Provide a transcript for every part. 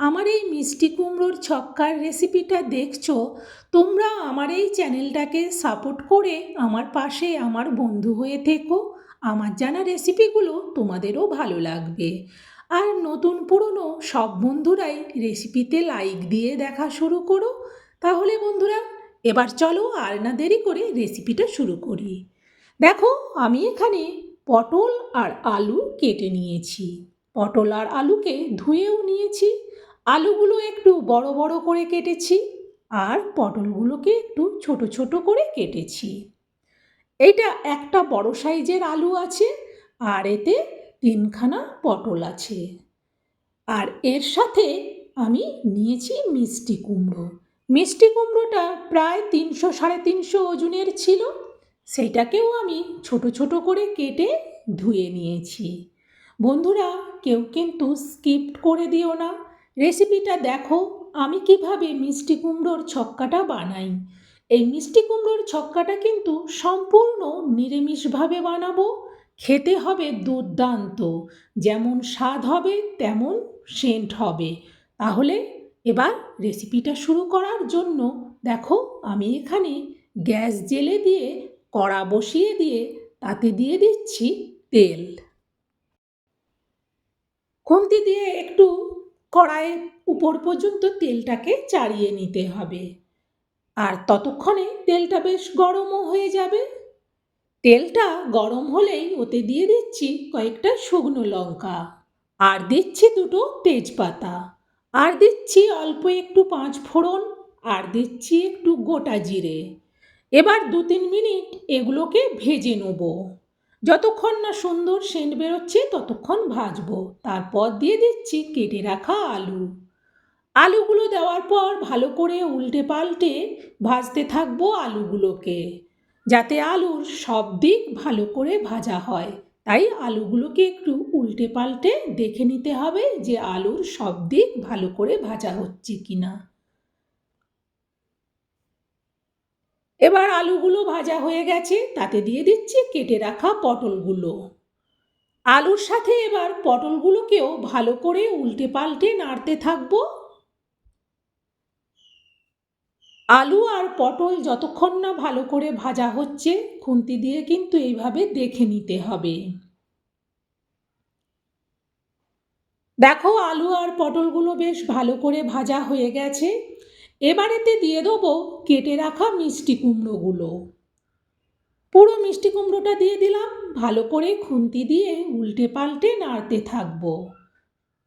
আমার এই মিষ্টি কুমড়োর ছক্কার রেসিপিটা দেখছ, তোমরা আমার এই চ্যানেলটাকে সাপোর্ট করে আমার পাশে আমার বন্ধু হয়ে থেকো। আমার জানা রেসিপিগুলো তোমাদেরও ভালো লাগবে। আর নতুন পুরনো সব বন্ধুরাই রেসিপিতে লাইক দিয়ে দেখা শুরু করো। তাহলে বন্ধুরা, এবার চলো আর না দেরি করে রেসিপিটা শুরু করি। দেখো, আমি এখানে পটল আর আলু কেটে নিয়েছি। পটল আর আলুকে ধুয়েও নিয়েছি। আলুগুলো একটু বড় বড় করে কেটেছি আর পটলগুলোকে একটু ছোট ছোট করে কেটেছি। এটা একটা বড় সাইজের আলু আছে আর এতে তিনখানা পটল আছে। আর এর সাথে আমি নিয়েছি মিষ্টি কুমড়ো। মিষ্টি কুমড়োটা প্রায় তিনশো সাড়ে তিনশো ওজনের ছিল। সেইটাকেও আমি ছোট ছোট করে কেটে ধুয়ে নিয়েছি। বন্ধুরা, কেউ কিন্তু স্কিপ করে দিও না। রেসিপিটা দেখো, আমি কীভাবে মিষ্টি কুমড়োর ছক্কাটা বানাই। এই মিষ্টি কুমড়োর ছক্কাটা কিন্তু সম্পূর্ণ নিরামিষভাবে বানাবো, খেতে হবে দুর্দান্ত, যেমন স্বাদ হবে তেমন সেন্ট হবে। তাহলে এবার রেসিপিটা শুরু করার জন্য দেখো, আমি এখানে গ্যাস জেলে দিয়ে কড়া বসিয়ে দিয়ে তাতে দিয়ে দিচ্ছি তেল। খুন্তি দিয়ে একটু কড়াইয়ের উপর পর্যন্ত তেলটাকে চাড়িয়ে নিতে হবে। আর ততক্ষণে তেলটা বেশ গরমও হয়ে যাবে। তেলটা গরম হলেই ওতে দিয়ে দিচ্ছি কয়েকটা শুকনো লঙ্কা। আর দিচ্ছি দুটো তেজপাতা। আর দিচ্ছি অল্প একটু পাঁচ ফোড়ন। আর দিচ্ছি একটু গোটা জিরে। এবার দু তিন মিনিট এগুলোকে ভেজে নেব। যতক্ষণ না সুন্দর সেন্ট বেরোচ্ছে, ততক্ষণ ভাজবো। তারপর দিয়ে দিচ্ছি কেটে রাখা আলু। আলুগুলো দেওয়ার পর ভালো করে উল্টে পাল্টে ভাজতে থাকব আলুগুলোকে, যাতে আলুর সব দিক ভালো করে ভাজা হয়। তাই আলুগুলোকে একটু উল্টে পাল্টে দেখে নিতে হবে যে আলুর সব দিক ভালো করে ভাজা হচ্ছে কিনা। এবার আলুগুলো ভাজা হয়ে গেছে, তাতে দিয়ে দিচ্ছি কেটে রাখা পটলগুলো। আলুর সাথে এবার পটলগুলোকেও ভালো করে উল্টে পাল্টে নাড়তে থাকব। আলু আর পটল যতক্ষণ না ভালো করে ভাজা হচ্ছে, খুন্তি দিয়ে কিন্তু এইভাবে দেখে নিতে হবে। দেখো, আলু আর পটলগুলো বেশ ভালো করে ভাজা হয়ে গেছে। এবারেতে দিয়ে দেবো কেটে রাখা মিষ্টি কুমড়োগুলো। পুরো মিষ্টি কুমড়োটা দিয়ে দিলাম, ভালো করে খুন্তি দিয়ে উল্টে পাল্টে নাড়তে থাকব।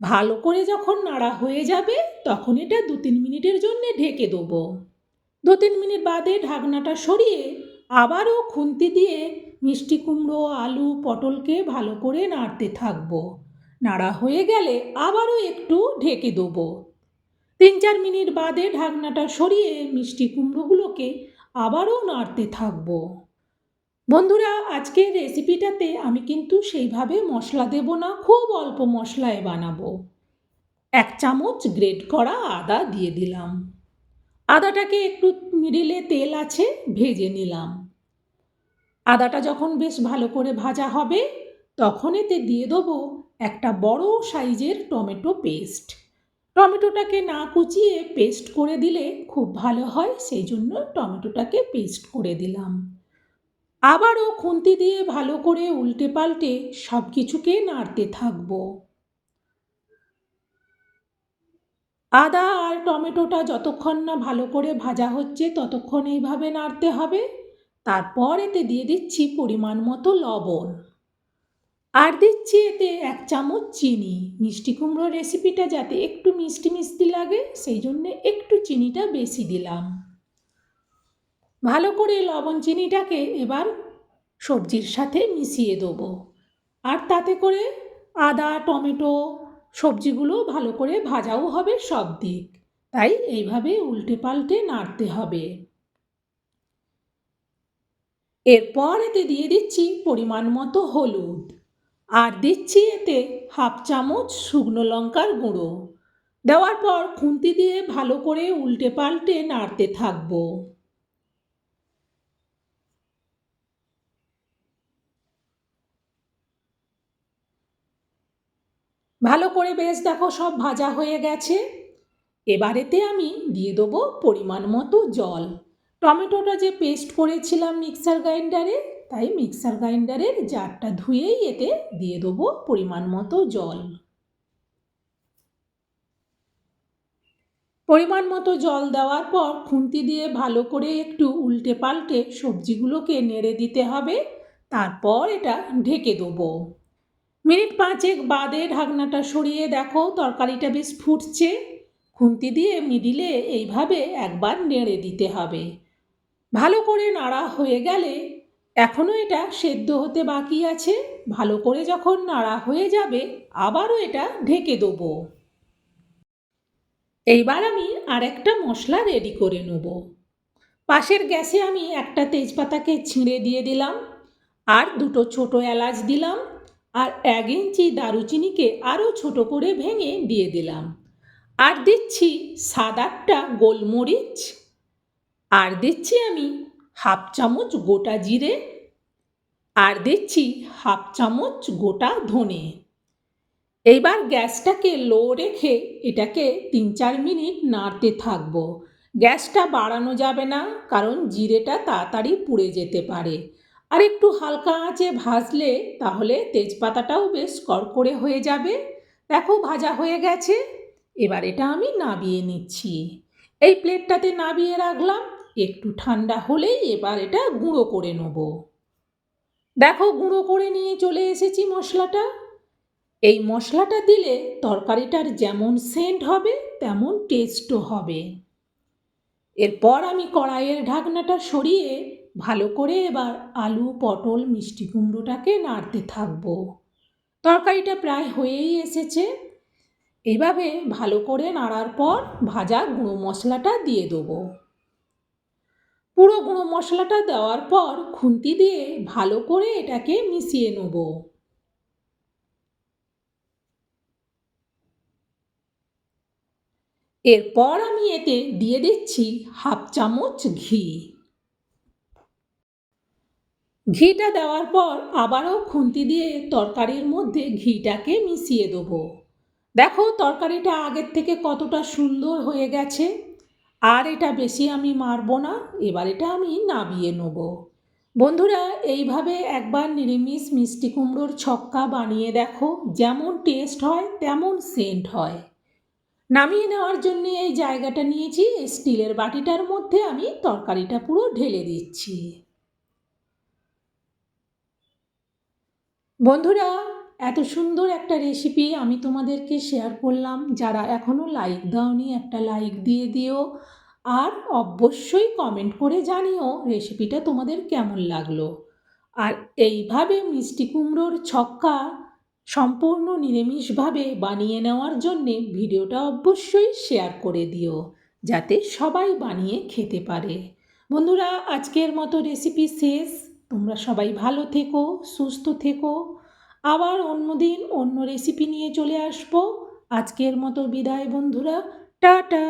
ভালো করে যখন নাড়া হয়ে যাবে, তখন এটা দু তিন মিনিটের জন্যে ঢেকে দেবো। দু তিন মিনিট বাদে ঢাকনাটা সরিয়ে আবারও খুন্তি দিয়ে মিষ্টি কুমড়ো, আলু, পটলকে ভালো করে নাড়তে থাকব। নাড়া হয়ে গেলে আবারও একটু ঢেকে দেবো। তিন চার মিনিট বাদে ঢাকনাটা সরিয়ে মিষ্টি কুমড়োগুলোকে আবারও নাড়তে থাকব। বন্ধুরা, আজকের রেসিপিটাতে আমি কিন্তু সেইভাবে মশলা দেব না, খুব অল্প মশলায় বানাবো। এক চামচ গ্রেট করা আদা দিয়ে দিলাম। আদাটাকে একটু মিডিলে তেল আছে, ভেজে নিলাম। আদাটা যখন বেশ ভালো করে ভাজা হবে তখন এতে দিয়ে দেবো একটা বড় সাইজের টমেটো পেস্ট। টমেটোটাকে না কুচিয়ে পেস্ট করে দিলে খুব ভালো হয়, সেই জন্য টমেটোটাকে পেস্ট করে দিলাম। আবারও খুন্তি দিয়ে ভালো করে উল্টে পাল্টে সব কিছুকে নাড়তে থাকব। আদা আর টমেটোটা যতক্ষণ না ভালো করে ভাজা হচ্ছে, ততক্ষণ এইভাবে নাড়তে হবে। তারপর এতে দিয়ে দিচ্ছি পরিমাণ মতো লবণ। আর দিচ্ছি এতে এক চামচ চিনি। মিষ্টি কুমড়োর রেসিপিটা যাতে একটু মিষ্টি মিষ্টি লাগে, সেই জন্যে একটু চিনিটা বেশি দিলাম। ভালো করে লবণ চিনিটাকে এবার সবজির সাথে মিশিয়ে দেবো। আর তাতে করে আদা, টমেটো সবজিগুলো ভালো করে ভাজাও হবে সব দিক। তাই এইভাবে উল্টে পাল্টে নাড়তে হবে। এরপর এতে দিয়ে দিচ্ছি পরিমাণ মতো হলুদ। আর দিচ্ছি এতে হাফ চামচ শুকনো লঙ্কার গুঁড়ো। দেওয়ার পর খুন্তি দিয়ে ভালো করে উল্টে পাল্টে নাড়তে থাকব। ভালো করে বেশ দেখো সব ভাজা হয়ে গেছে। এবারেতে আমি দিয়ে দেবো পরিমাণ মতো জল। টমেটোটা যে পেস্ট করেছিলাম মিক্সার গ্রাইন্ডারে তাই মিক্সার গ্রাইন্ডারের জারটা ধুয়েই এতে দিয়ে দেবো পরিমাণ মতো জল। পরিমাণ মতো জল দেওয়ার পর খুন্তি দিয়ে ভালো করে একটু উল্টে পাল্টে সবজিগুলোকে নেড়ে দিতে হবে। তারপর এটা ঢেকে দেবো। মিনিট পাঁচেক বাদে ঢাকনাটা সরিয়ে দেখো তরকারিটা বেশ ফুটছে। খুন্তি দিয়ে মিডিলে এইভাবে একবার নেড়ে দিতে হবে। ভালো করে নাড়া হয়ে গেলে এখনও এটা সেদ্ধ হতে বাকি আছে। ভালো করে যখন নাড়া হয়ে যাবে, আবারও এটা ঢেকে দেবো। এইবার আমি আরেকটা মশলা রেডি করে নেব। পাশের গ্যাসে আমি একটা তেজপাতাকে ছিঁড়ে দিয়ে দিলাম, আর দুটো ছোট এলাচ দিলাম, আর এক ইঞ্চি দারুচিনিকে আরও ছোট করে ভেঙে দিয়ে দিলাম। আর দিচ্ছি সাত আটটা গোলমরিচ। আর দিচ্ছি আমি হাফ চামচ গোটা জিরে আর দিচ্ছি হাফ চামচ গোটা ধনে। এইবার গ্যাসটাকে লো রেখে এটাকে তিন চার মিনিট নাড়তে থাকব। গ্যাসটা বাড়ানো যাবে না, কারণ জিরেটা তাড়াতাড়ি পুড়ে যেতে পারে। আর একটু হালকা আঁচে ভাজলে তাহলে তেজপাতাটাও বেশ কড়কড়ে হয়ে যাবে। দেখো ভাজা হয়ে গেছে। এবার এটা আমি নাবিয়ে নিচ্ছি। এই প্লেটটাতে নাবিয়ে রাখলাম। একটু ঠান্ডা হলেই এবার এটা গুঁড়ো করে নেব। দেখো গুঁড়ো করে নিয়ে চলে এসেছি মশলাটা। এই মশলাটা দিলে তরকারিটার যেমন সেন্ট হবে, তেমন টেস্টও হবে। এরপর আমি কড়াইয়ের ঢাকনাটা সরিয়ে ভালো করে এবার আলু, পটল, মিষ্টি কুমড়োটাকে নাড়তে থাকব। তরকারিটা প্রায় হয়েই এসেছে। এইভাবে ভালো করে নাড়ার পর ভাজা গুঁড়ো মশলাটা দিয়ে দেবো। পুরো গুঁড়ো মশলাটা দেওয়ার পর খুন্তি দিয়ে ভালো করে এটাকে মিশিয়ে নেব। এরপর আমি এতে দিয়ে দিচ্ছি হাফ চামচ ঘি। ঘিটা দেওয়ার পর আবারও খুন্তি দিয়ে তরকারির মধ্যে ঘিটাকে মিশিয়ে দেবো। দেখো তরকারিটা আগের থেকে কতটা সুন্দর হয়ে গেছে। আর এটা বেশি আমি মারবো না, এবার এটা আমি নাবিয়ে নেব। বন্ধুরা, এইভাবে একবার নিরামিষ মিষ্টি কুমড়োর ছক্কা বানিয়ে দেখো, যেমন টেস্ট হয়, তেমন সেন্ট হয়। নামিয়ে নেওয়ার জন্য এই জায়গাটা নিয়েছি স্টিলের বাটিটার মধ্যে আমি তরকারিটা পুরো ঢেলে দিচ্ছি। বন্ধুরা এত সুন্দর একটা রেসিপি আমি তোমাদেরকে শেয়ার করলাম। যারা এখনও লাইক দাওনি, একটা লাইক দিয়ে দিও। আর অবশ্যই কমেন্ট করে জানিও রেসিপিটা তোমাদের কেমন লাগল। আর এইভাবে মিষ্টি কুমড়োর ছক্কা সম্পূর্ণ নিরামিষভাবে বানিয়ে নেওয়ার জন্যে ভিডিওটা অবশ্যই শেয়ার করে দিও, যাতে সবাই বানিয়ে খেতে পারে। বন্ধুরা, আজকের মতো রেসিপি শেষ। তোমরা সবাই ভালো থেকো, সুস্থ থেকো। আবার অন্য দিন অন্য রেসিপি নিয়ে চলে আসব। আজকের মতো বিদায় বন্ধুরা টাটা।